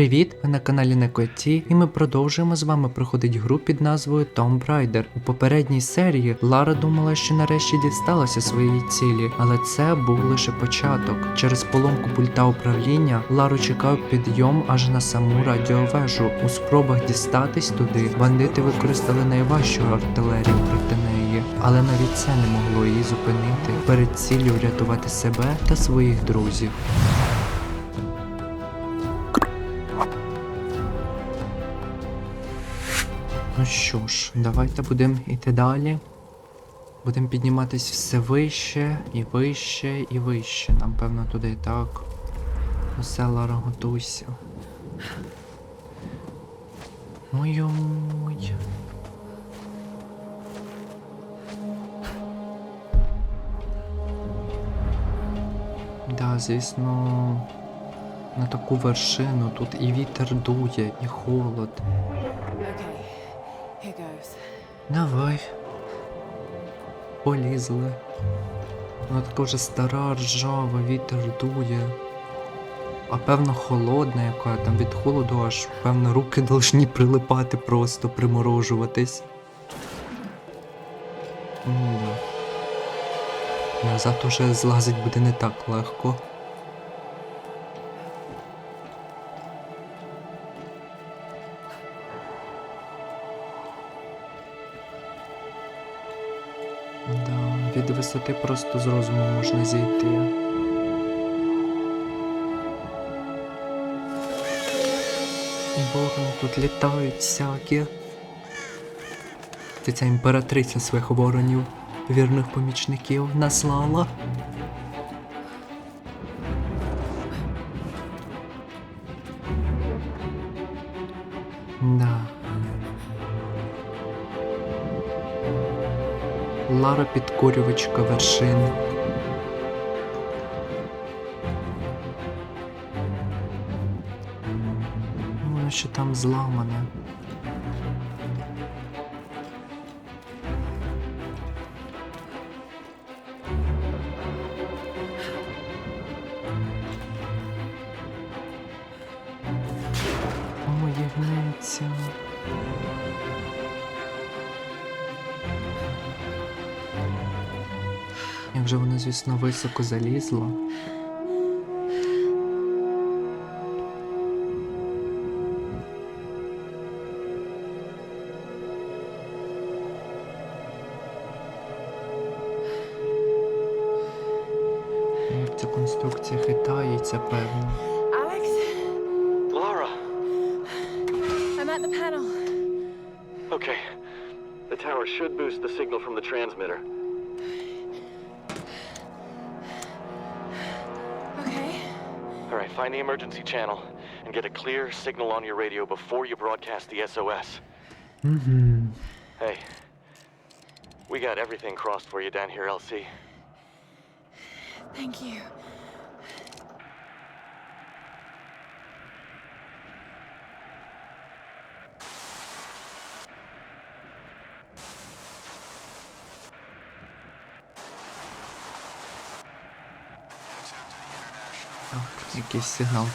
Привіт! Ви на каналі Некоті, і ми продовжуємо з вами проходити гру під назвою Tomb Raider. У попередній серії Лара думала, що нарешті дісталася своєї цілі, але це був лише початок. Через поломку пульта управління Лару чекав підйом аж на саму радіовежу. У спробах дістатись туди бандити використали найважчу артилерію проти неї, але навіть це не могло її зупинити перед ціллю врятувати себе та своїх друзів. Ну що ж, давайте будемо йти далі. Будемо підніматись все вище і вище і вище. Нам певно туди так. Усе Лара готуйся. Ой-ой. Да, звісно, на таку вершину тут і вітер дує, і холод. Давай. Полізли. Вона така вже стара, ржава, вітер дує. А певно холодна яка, там від холоду аж певно руки должні прилипати просто, приморожуватись. М-да. Назад уже злазить буде не так легко. Висоти просто з розуму можна зійти. Ворони тут літають всякі. Ти ця імператриця своїх воронів, вірних помічників, наслала. Да. Лара підкорювачка вершин. Воно ще там зламане. Як же вона, звісно, високо залізла. find the emergency channel and get a clear signal on your radio before you broadcast the SOS. Mm-hmm. Hey, we got everything crossed for you down here, LC. Thank you. Так, якийсь сигнал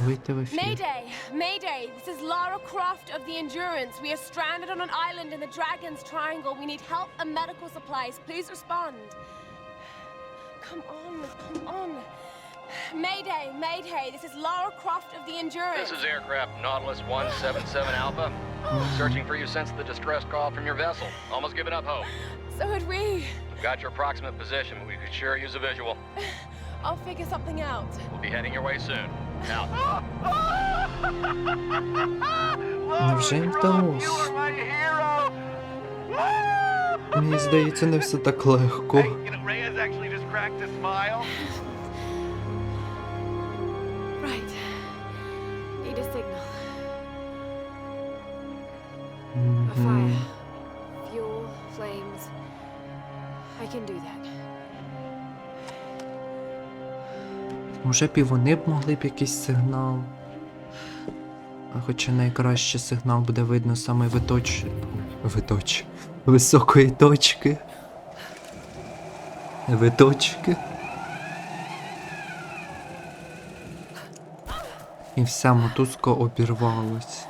Mayday! Mayday! This is Lara Croft of the Endurance. We are stranded on an island in the Dragon's Triangle. We need help and medical supplies. Please respond. Come on, come on. Mayday! Mayday! This is Lara Croft of the Endurance. This is aircraft Nautilus 177 Alpha. Searching for you since the distress call from your vessel. Almost given up hope. So had we. Got your approximate position, but we could sure use a visual. I'll figure something out. We'll be heading your way soon. Невже їм вдалося? Мені здається, не все так легко. Just cracked a fire. Fuel, flames. I can do that. Може б і вони б могли б якийсь сигнал. Хоча найкраще сигнал буде видно саме виточ... Виточ. Високої точки. Виточки. І вся мотузка обірвалась.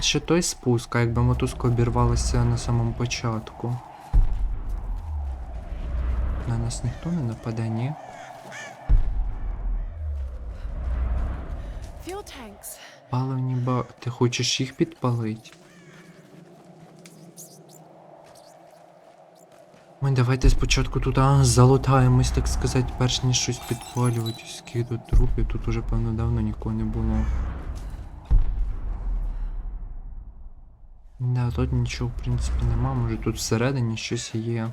Ще той спуск, а якби мотузка обірвалася на самому початку. На нас ніхто не нападе, ні? Паливні ба. Ти хочеш їх підпалити? Ми давайте спочатку туди залутаємось, так сказати, перш ніж щось підпалювати. Тут трупів, тут уже, певно, давно нікого не було. Да, тут нічого, в принципі, нема, може тут всередині щось є.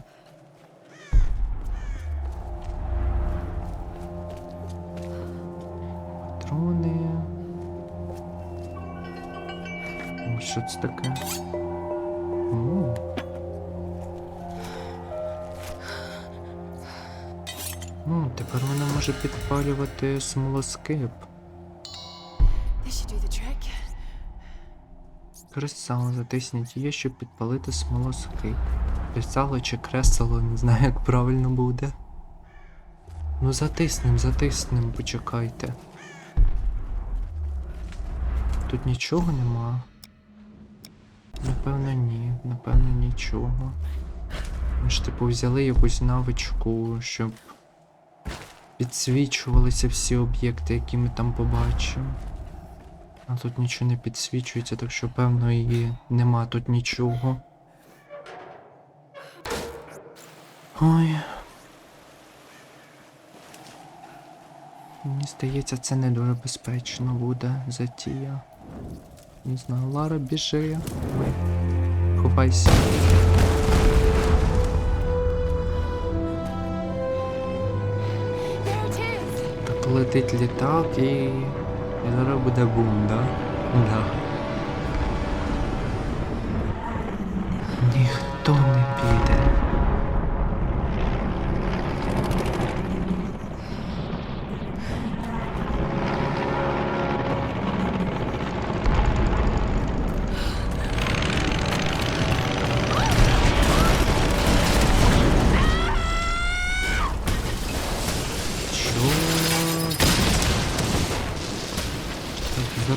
Це таке? О. Ну, тепер вона може підпалювати смолоскип. Кресало затисніть є, щоб підпалити смолоскип. Кресало чи кресело, не знаю, як правильно буде. Ну затиснем, затиснем, почекайте. Тут нічого нема. Напевно, ні, напевно, нічого. Ми ж типу взяли якусь навичку, щоб підсвічувалися всі об'єкти, які ми там побачимо. А тут нічого не підсвічується, так що певно і нема тут нічого. Ой. Мені здається, це не дуже безпечно буде затія. Не знаю, Лара біжи. Ховайся. Так летить літак і. І зараз буде бум, да? Да. Ніхто не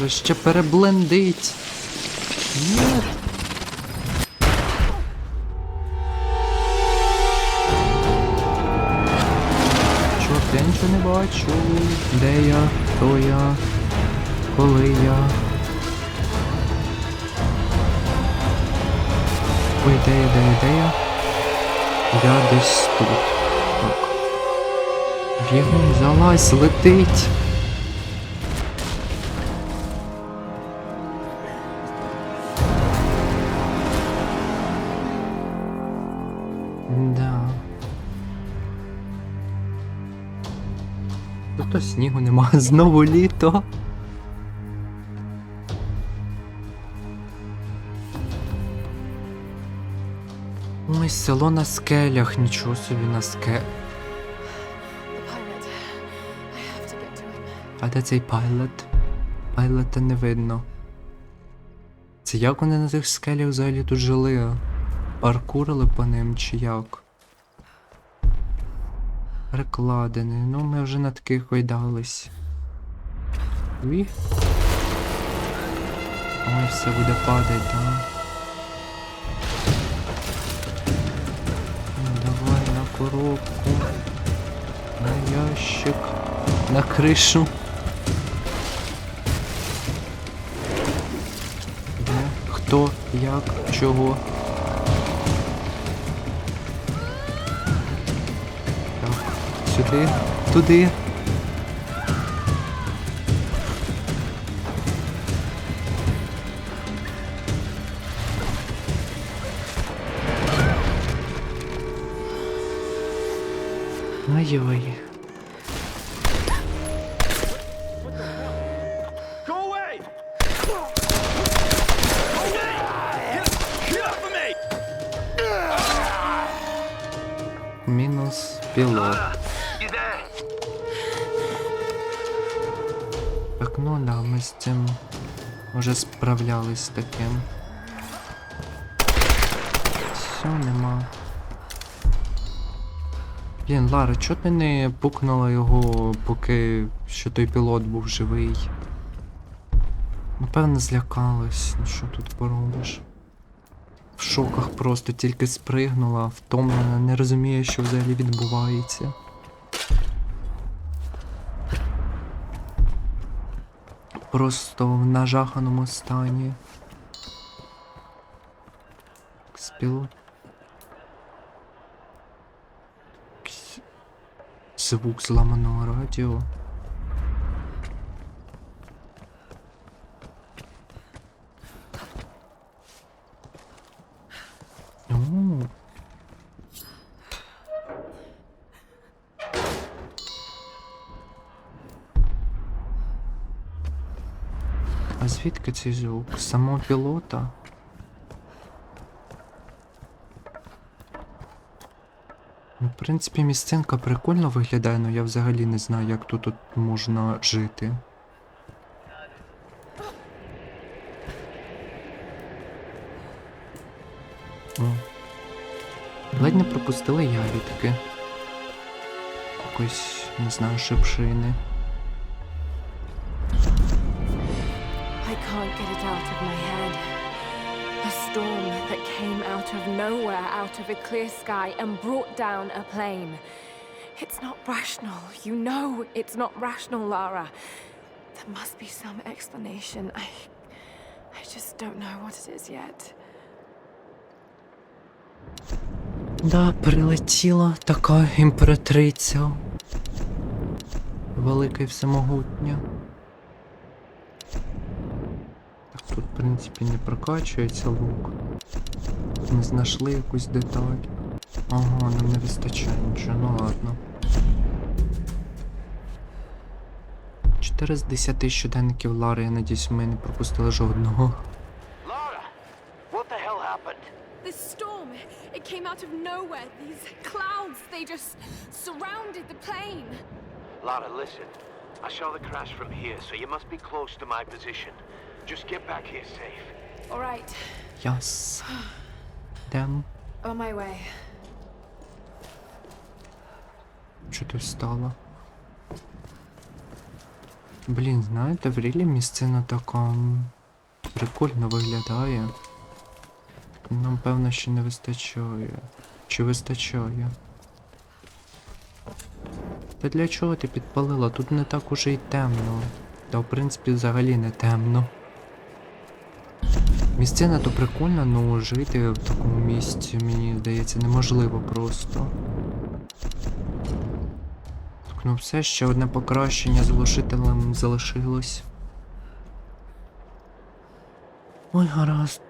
Так, ще переблендить. Ні. Чорт, я нічого не бачу. Де я? Хто я? Коли я? Ой, де я, де я, де я? Я десь тут. Так. Бігом, залазь, летить. Знову літо. Ой, село на скелях, нічого собі на him. А де цей пайлот? Пайлота не видно. Це як вони на тих скелях взагалі тут жили? Паркурили по ним чи як? Перекладини. Ну ми вже на таких гойдались. Ві? Ой, все буде падати, да? Ну, давай на коробку. На ящик. На кришу. Де? Хто? Як? Чого? Так, сюди, туди. Me! Мінус пілот. Так, ну да, ми з цим вже справлялись з таким. Все, нема. Блін, Лара, чого ти не пукнула його, поки що той пілот був живий? Напевно, злякалась. Ну що тут поробиш? В шоках просто тільки спригнула, втомлена, не розуміє, що взагалі відбувається. Просто в нажаханому стані. Спіло. Якийсь Звук зламаного радіо. А звідки цей звук? З Самого пілота? Ну, в принципі, місцинка прикольно виглядає, але я взагалі не знаю, як тут, тут можна жити. О. Ледь не пропустили ягідки. Якось, не знаю, шипшини. I can't get it out of my head. Storm that came out of nowhere, out of a clear sky, and brought down a plane. It's not rational. You know it's not rational, Lara. There must be some explanation. I. I just don't know what it is yet. Да, прилетіла така імператриця. Велика і всемогутня. Так тут, в принципі, не прокачується лук. Не знайшли якусь деталь. Ага, нам не вистачає нічого, ну ладно. 4 з 10 щоденників Лари, я надіюсь, ми не пропустили жодного. Laura! What the hell happened? This storm, it came out of nowhere. These clouds, they just surrounded the plane. Lara, listen. I saw the crash from here, so you must be close to my position. Just get back here safe. All right, Яс. Дем. on my way. Що ти встала? Блін, знаєте, в рілі місцина така прикольно виглядає. Нам певно ще не вистачає. Чи вистачає? Та для чого ти підпалила? Тут не так уже й темно. Та в принципі взагалі не темно. Місцина то прикольна, але жити в такому місці, мені здається, неможливо просто. Так, ну все, ще одне покращення з глушителем залишилось. Ой, гаразд.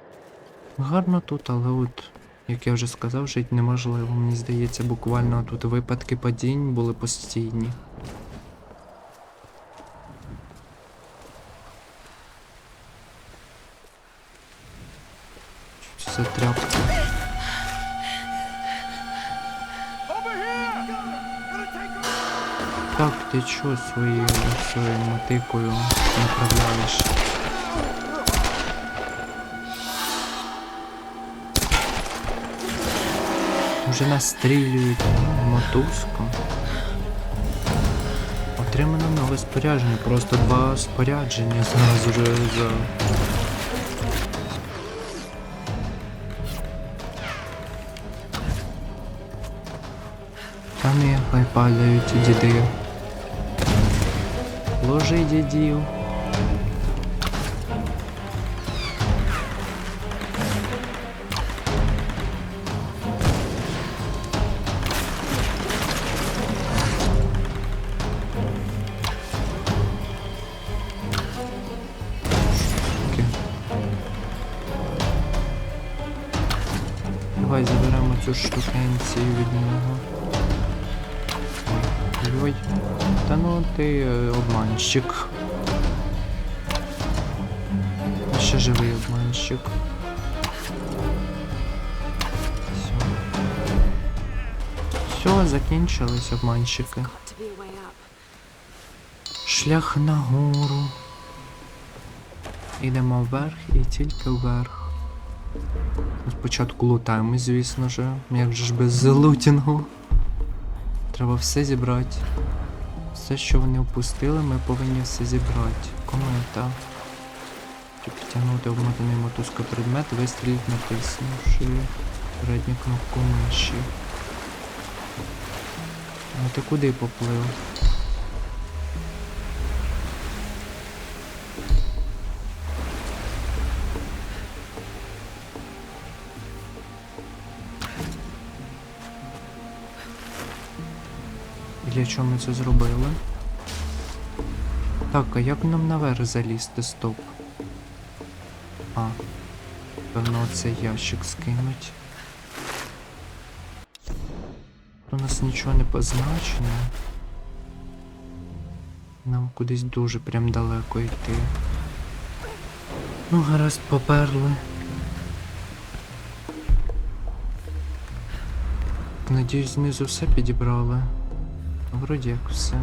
Гарно тут, але от, як я вже сказав, жити неможливо. Мені здається, буквально тут випадки падінь були постійні. Ти чо своєю своєю мотикою направляєш? Вже настрілюють мотузку. Отримано нове спорядження, просто два спорядження зразу же за. Та нехай падають діди. Ложи дідів. Таке. Давай заберемо цю штукенцію від нього. Ой-ой-ой. Та ну ти е, обманщик. Ще живий обманщик. Все. Все, закінчились обманщики. Шлях нагору. Ідемо вверх і тільки вверх. Спочатку лутаємо, звісно ж. Як же ж без лутінгу. Треба все зібрати. Все, що вони впустили, ми повинні все зібрати. Комета. Підтягнути обмотаний мотузка предмет, вистріліть натиснувши передню кнопку миші. А ти куди поплив? Чого ми це зробили? Так, а як нам наверх залізти? Стоп. А. Певно, цей ящик скинуть. У нас нічого не позначено. Нам кудись дуже прям далеко йти. Ну, гаразд, поперли. Надіюсь, знизу все підібрали. Вроді як все.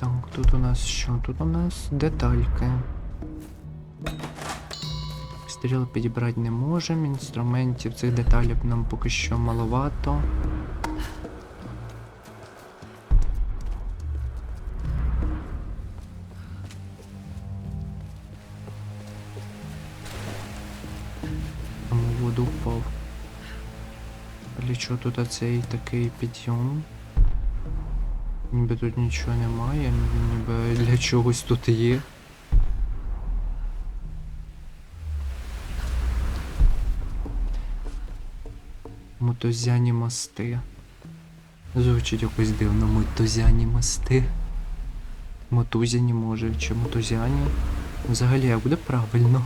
Так, тут у нас що? Тут у нас детальки. Стріл підібрати не можемо, інструментів цих деталей нам поки що маловато. Воду впав. Чого тут оцей такий підйом? Ніби тут нічого немає, ніби для чогось тут є. Мотозяні мости. Звучить якось дивно, мотозяні мости. Мотузяні може, чи мотузяні. Взагалі, як буде правильно.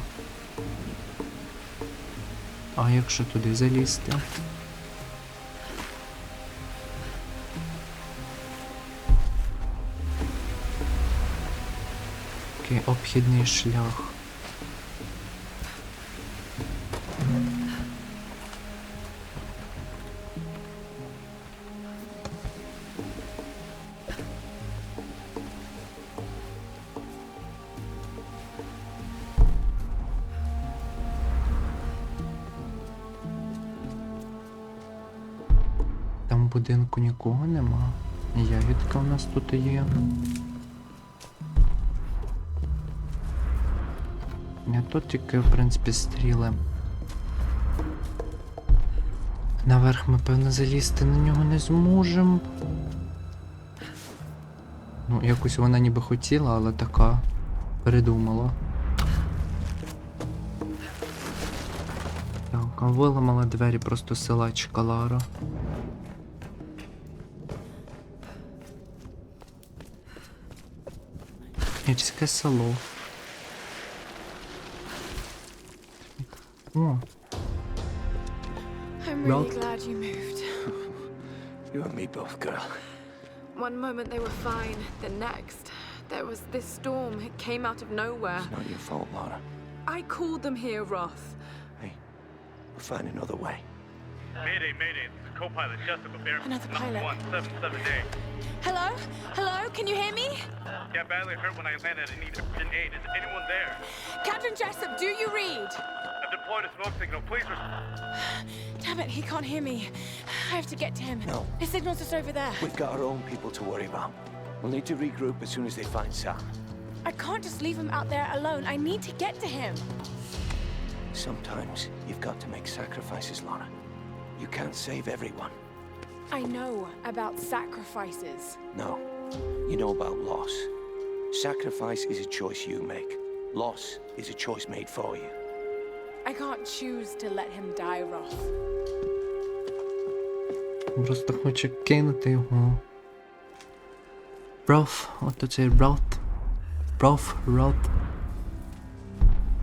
А якщо туди залізти? Окей, обхідний шлях. Будинку нікого нема. Ягідка у нас тут є. Не тут тільки, в принципі, стріли. Наверх ми, певно, залізти на нього не зможемо. Ну, якось вона ніби хотіла, але така передумала. Так, виламала двері просто силачка Лара. Гірське село. О, I'm Well- really glad you moved. You and me both, girl. One moment they were fine, the next, there was this storm. It came out of nowhere. Not your fault, Laura. I called them here, Roth. Hey, we'll find another way. Mayday, mayday. This is co-pilot Jessup of Air Another Force pilot. 177 A. Hello? Hello? Can you hear me? Yeah, badly hurt when I landed and need urgent aid. Is anyone there? Captain Jessup, do you read? I've deployed a smoke signal. Please respond. Damn it, he can't hear me. I have to get to him. No. His signal's just over there. We've got our own people to worry about. We'll need to regroup as soon as they find Sam. I can't just leave him out there alone. I need to get to him. Sometimes you've got to make sacrifices, Laura. You can't save everyone. I know about sacrifices. No, you know about loss. Sacrifice is a choice you make. Loss is a choice made for you. I can't choose to let him die, Roth. просто хоче кинути його. Проф, от оцей Рот. Проф, Рот.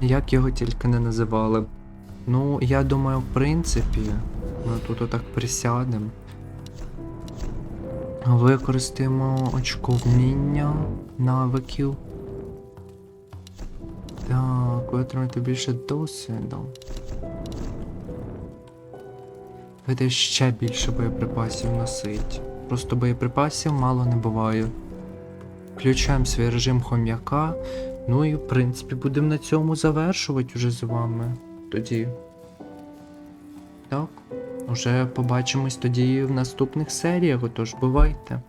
Як його тільки не називали. Ну, я думаю, в принципі, ми тут отак присядемо. Використаємо очко вміння навиків. Так, ви отримаєте більше досвіду. Давайте ще більше боєприпасів носить. Просто боєприпасів мало не буває. Включаємо свій режим хом'яка. Ну і в принципі будемо на цьому завершувати уже з вами. Тоді. Так. Уже побачимось тоді в наступних серіях, отож бувайте.